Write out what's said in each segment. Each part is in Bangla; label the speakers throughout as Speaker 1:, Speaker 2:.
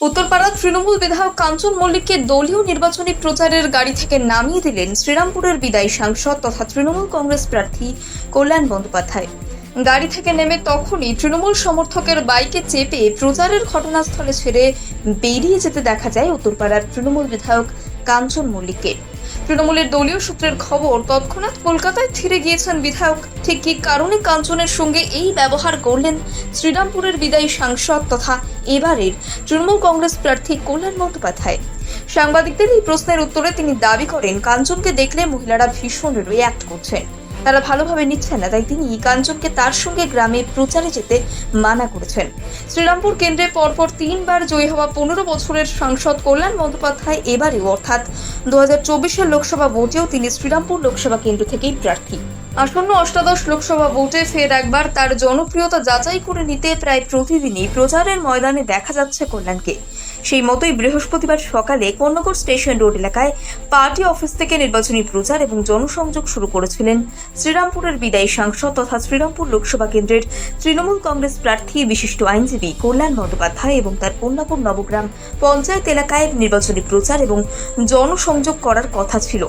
Speaker 1: উত্তরপাড়া তৃণমূল বিধায়ক কাঞ্চন মল্লিককে দলীয় নির্বাচনী প্রচারের গাড়ি থেকে নামিয়ে দিলেন শ্রীরামপুরের বিদায়ী সাংসদ তথা তৃণমূল কংগ্রেস প্রার্থী কল্যাণ বন্দ্যোপাধ্যায়। গাড়ি থেকে নেমে তখনই তৃণমূল সমর্থকের বাইকে চেপে প্রচারের ঘটনাস্থলে ছেড়ে বেরিয়ে যেতে দেখা যায় উত্তরপাড়ার তৃণমূল বিধায়ক কাঞ্চন মল্লিককে। তৃণমূলের দলীয় সূত্রের খবর, তৎক্ষণাৎ কলকাতায় ফিরে গিয়েছেন বিধায়ক। ঠিক কি কারণে কাঞ্চনের সঙ্গে এই ব্যবহার করলেন শ্রীরামপুরের বিদায়ী সাংসদ তথা এবারের তৃণমূল কংগ্রেস প্রার্থী কল্যাণ বন্দ্যোপাধ্যায় সাংবাদিকদের এই প্রশ্নের উত্তরে তিনি দাবি করেন, কাঞ্চনকে দেখলে মহিলারা ভীষণ রিয়াক্ট করছেন। তারা ভালোভাবে নিচ্ছেন না, তাই তিনি কাঞ্চনকে তার সঙ্গে গ্রামে প্রচারে যেতে মানা করেছেন। শ্রীরামপুর কেন্দ্রে পরপর তিনবার জয়ী হওয়া পনেরো বছরের সাংসদ কল্যাণ বন্দ্যোপাধ্যায় এবারেও, অর্থাৎ দু হাজার লোকসভা ভোটেও তিনি শ্রীরামপুর লোকসভা কেন্দ্র থেকেই প্রার্থী। আসন্ন অষ্টাদশ লোকসভা ভোটে ফের একবার তার জনপ্রিয়তা যাচাই করে নিতে প্রায় প্রতিদিনই প্রচারের ময়দানে দেখা যাচ্ছে কল্যাণকে। সেই মতোই বৃহস্পতিবার সকালে কর্ণগর স্টেশন রোড এলাকায় পার্টি অফিস থেকে নির্বাচনী প্রচার এবং জনসংযোগ শুরু করেছিলেন শ্রীরামপুরের বিদায়ী সাংসদ তথা শ্রীরামপুর লোকসভা কেন্দ্রের তৃণমূল কংগ্রেস প্রার্থী, বিশিষ্ট আইনজীবী কল্যাণ বন্দ্যোপাধ্যায় এবং তার কন্যাপুর নবগ্রাম পঞ্চায়েত এলাকায় নির্বাচনী প্রচার এবং জনসংযোগ করার কথা ছিল।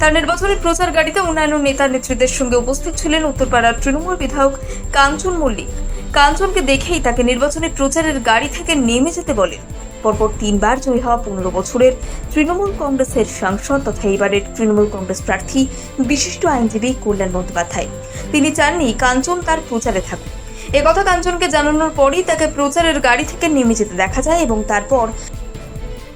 Speaker 1: তার নির্বাচনী প্রচার গাড়িতে অন্যান্য নেতা নেত্রীদের সঙ্গে উপস্থিত ছিলেন উত্তরপাড়ার তৃণমূল বিধায়ক কাঞ্চন মল্লিক। কাঞ্চনকে দেখেই তাকে নির্বাচনী প্রচারের গাড়ি থেকে নেমে যেতে বলেন। পরপর তিনবার জয়ী হওয়া পনেরো বছরের তৃণমূল কংগ্রেসের সাংসদ তথা এবারের তৃণমূল কংগ্রেস প্রার্থী বিশিষ্ট আইনজীবী কল্যাণ বন্দ্যোপাধ্যায়। তিনি চাননি কাঞ্চন তার প্রচারে থাকুক। একথা কাঞ্চনকে জানানোর পরই তাকে প্রচারের গাড়ি থেকে নেমে যেতে দেখা যায় এবং তারপর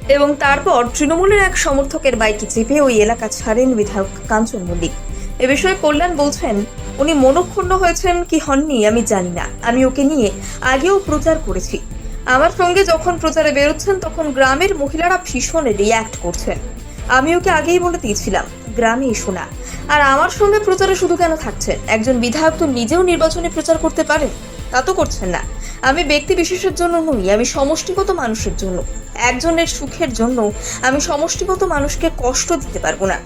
Speaker 1: এবং তারপর তৃণমূলের এক সমর্থকের বাইকে চেপে ওই এলাকা ছাড়েন বিধায়ক কাঞ্চন মল্লিক। এ বিষয়ে কল্যাণ বলছেন, উনি মনক্ষুণ্ণ হয়েছেন কি হননি আমি জানি না। আমি ওকে নিয়ে আগেও প্রচার করেছি। আমার সঙ্গে যখন প্রচারে বেরোচ্ছেন, তখন গ্রামের মহিলারা ভীষণ রিয়্যাক্ট করছেন। আমি ওকে আগেই বলে দিয়েছিলাম, গ্রামে এসো না। আর আমার সঙ্গে প্রচারে শুধু কেন থাকছেন? একজন বিধায়ক তো নিজেও নির্বাচনে প্রচার করতে পারেন তা তো করছেন না। আমি ব্যক্তি বিশেষের জন্য নই, আমি সমষ্টিগত মানুষের জন্য। একজনের সুখের জন্য আমি সমষ্টিগত মানুষকে কষ্ট দিতে পারব না।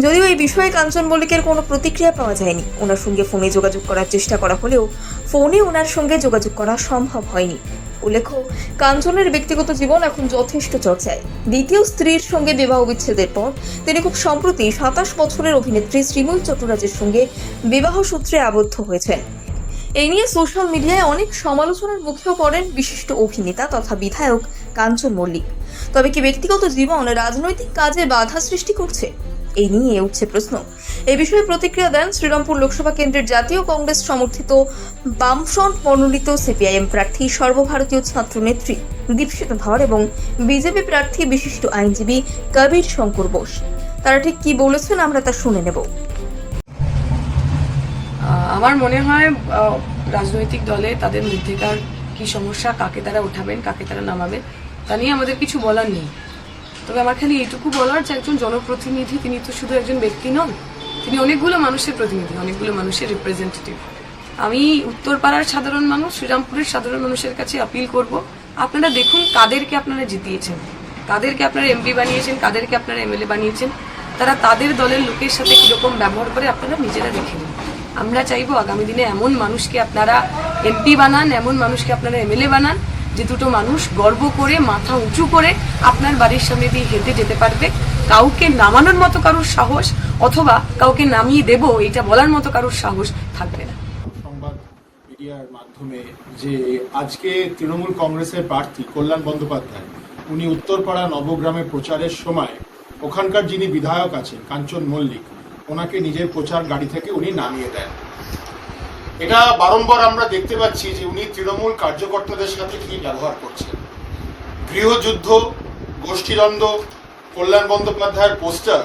Speaker 1: যদিও এই বিষয়ে কাঞ্চন মল্লিকের কোনো প্রতিক্রিয়া পাওয়া যায়নি। ওনার সঙ্গে ফোনে যোগাযোগ করার চেষ্টা করা হলেও ফোনে ওনার সঙ্গে যোগাযোগ করা সম্ভব হয়নি। উল্লেখ্য, কাঞ্চনের ব্যক্তিগত জীবন এখন যথেষ্ট চর্চায়। দ্বিতীয় স্ত্রীর সঙ্গে বিবাহ বিচ্ছেদের পর তিনি খুব সম্প্রতি সাতাশ বছরের অভিনেত্রী শ্রীমল চট্টরাজের সঙ্গে বিবাহ সূত্রে আবদ্ধ হয়েছেন। এই নিয়ে সোশ্যাল মিডিয়ায় অনেক সমালোচনার মুখেও পড়েন বিশিষ্ট অভিনেতা তথা বিধায়ক কাঞ্চন মল্লিক। তবে কি ব্যক্তিগত জীবন রাজনৈতিক কাজে বাধা সৃষ্টি করছে? এই নিয়ে উঠছে প্রশ্ন। এই বিষয়ে প্রতিক্রিয়া দেন শ্রীরামপুর লোকসভা কেন্দ্রের জাতীয় কংগ্রেস সমর্থিত বামফ্রন্ট মনোনীত সিপিআইএম প্রার্থী, সর্বভারতীয় ছাত্র নেত্রী দীপশিতা ধর এবং বিজেপি প্রার্থী বিশিষ্ট আইনজীবী কবির শঙ্কর বোস। তারা ঠিক কি বলেছেন আমরা তা শুনে নেব।
Speaker 2: আমার মনে হয় রাজনৈতিক দলে তাদের মধ্যেকার কি সমস্যা, কাকে তারা উঠাবেন, কাকে তারা নামাবেন, তা নিয়ে আমাদের কিছু বলার নেই। তবে আমার খালি এইটুকু বলার যে একজন জনপ্রতিনিধি, তিনি তো শুধু একজন ব্যক্তি নন, তিনি অনেকগুলো মানুষের প্রতিনিধি, অনেকগুলো মানুষের রিপ্রেজেন্টেটিভ আমি উত্তরপাড়ার সাধারণ মানুষ, শ্রীরামপুরের সাধারণ মানুষের কাছে আপিল করব। আপনারা দেখুন কাদেরকে আপনারা জিতিয়েছেন, কাদেরকে আপনারা এমপি বানিয়েছেন, কাদেরকে আপনারা এমএলএ বানিয়েছেন, তারা তাদের দলের লোকের সাথে কীরকম ব্যবহার করে আপনারা নিজেরা দেখে নিন। আমরা চাইব আগামী দিনে এমন মানুষকে আপনারা এমপি বানান, এমন মানুষকে আপনারা এমএলএ বানান যে দুটো মানুষ গর্ব করে, মাথা উঁচু করে আপনার বাড়ির সামনে দিয়ে হেঁটে যেতে পারবে। কাউকে নামানোর মতো কারোর সাহস অথবা কাউকে নামিয়ে দেব এটা বলার মতো কারোর সাহস থাকবে না।
Speaker 3: সংবাদ মিডিয়ার মাধ্যমে যে আজকে তৃণমূল কংগ্রেসের প্রার্থী কল্যাণ বন্দ্যোপাধ্যায়, উনি উত্তরপাড়া নবগ্রামে প্রচারের সময় ওখানকার যিনি বিধায়ক আছেন, কাঞ্চন মল্লিক, ওনাকে নিজের প্রচার গাড়ি থেকে উনি নামিয়ে দেন। এটা বারংবার আমরা দেখতে পাচ্ছি যে উনি তৃণমূল কার্যকর্তাদের সাথে কি ব্যবহার করছেন। গৃহযুদ্ধ, গোষ্ঠীদ্বন্দ্ব, কল্যাণ বন্দ্যোপাধ্যায়ের পোস্টার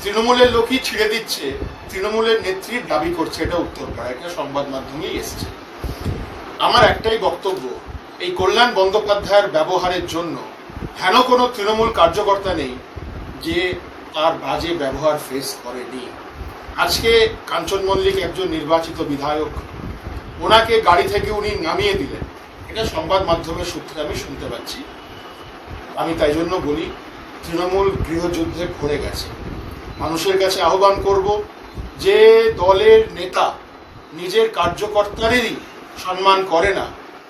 Speaker 3: তৃণমূলের লোকই ছিঁড়ে দিচ্ছে, তৃণমূলের নেত্রীর দাবি করছে, এটা উত্তরপাড়া এটা সংবাদ মাধ্যমেই এসছে। আমার একটাই বক্তব্য, এই কল্যাণ বন্দ্যোপাধ্যায়ের ব্যবহারের জন্য হেন কোনো তৃণমূল কার্যকর্তা নেই যে তার বাজে ব্যবহার ফেস করেনি। আজকে কাঞ্চন মল্লিক একজন নির্বাচিত বিধায়ক, ওনাকে গাড়ি থেকে উনি নামিয়ে দিলেন। এটা সংবাদ মাধ্যমের সূত্রে আমি শুনতে পাচ্ছি। আমি তাই জন্য বলি, তৃণমূল গৃহযুদ্ধে ভরে গেছে। মানুষের কাছে আহ্বান করব যে দলের নেতা নিজের কার্যকর্তারেরই সম্মান করে না,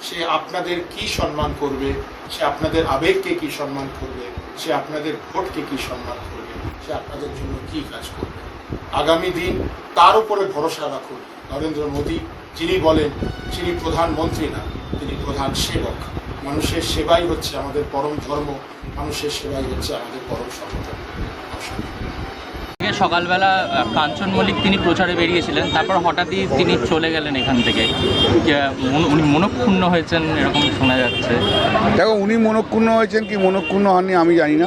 Speaker 3: সে আপনাদের কি সম্মান করবে, সে আপনাদের আবেগকে কি সম্মান করবে, সে আপনাদের ভোটকে কি সম্মান করবে, সে আপনাদের জন্য কি কাজ করবে। আগামী দিন তার উপরে ভরসা রাখুন। নরেন্দ্র মোদী যিনি বলেন যিনি প্রধানমন্ত্রী না তিনি প্রধান সেবক। মানুষের সেবাই হচ্ছে আমাদের পরম ধর্ম মানুষের সেবাই হচ্ছে আমাদের পরম
Speaker 4: আজকে সকালবেলা আহ, কাঞ্চন মল্লিক তিনি প্রচারে বেরিয়েছিলেন তারপর হঠাৎই তিনি চলে গেলেন এখান থেকে। উনি মনক্ষুণ্ণ হয়েছেন এরকম শোনা যাচ্ছে।
Speaker 5: দেখো উনি মনক্ষুণ্ণ হয়েছেন কি মনক্ষুণ্ণ হননি আমি জানি না।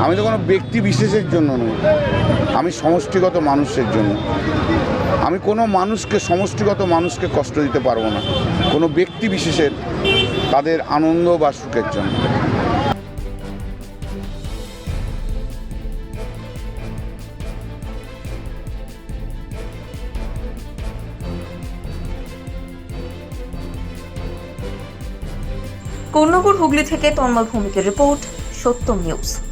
Speaker 5: আমি তো কোনো ব্যক্তি বিশেষের জন্য নই। আমি সমষ্টিগত মানুষের জন্য। আমি কোনো মানুষকে, সমষ্টিগত মানুষকে কষ্ট দিতে পারব না। কোনো ব্যক্তি বিশেষের তাদের আনন্দ বা সুখের জন্য।
Speaker 1: কর্ণপুর হুগলি থেকে তন্ময় ভৌমিকের রিপোর্ট, সত্যম নিউজ।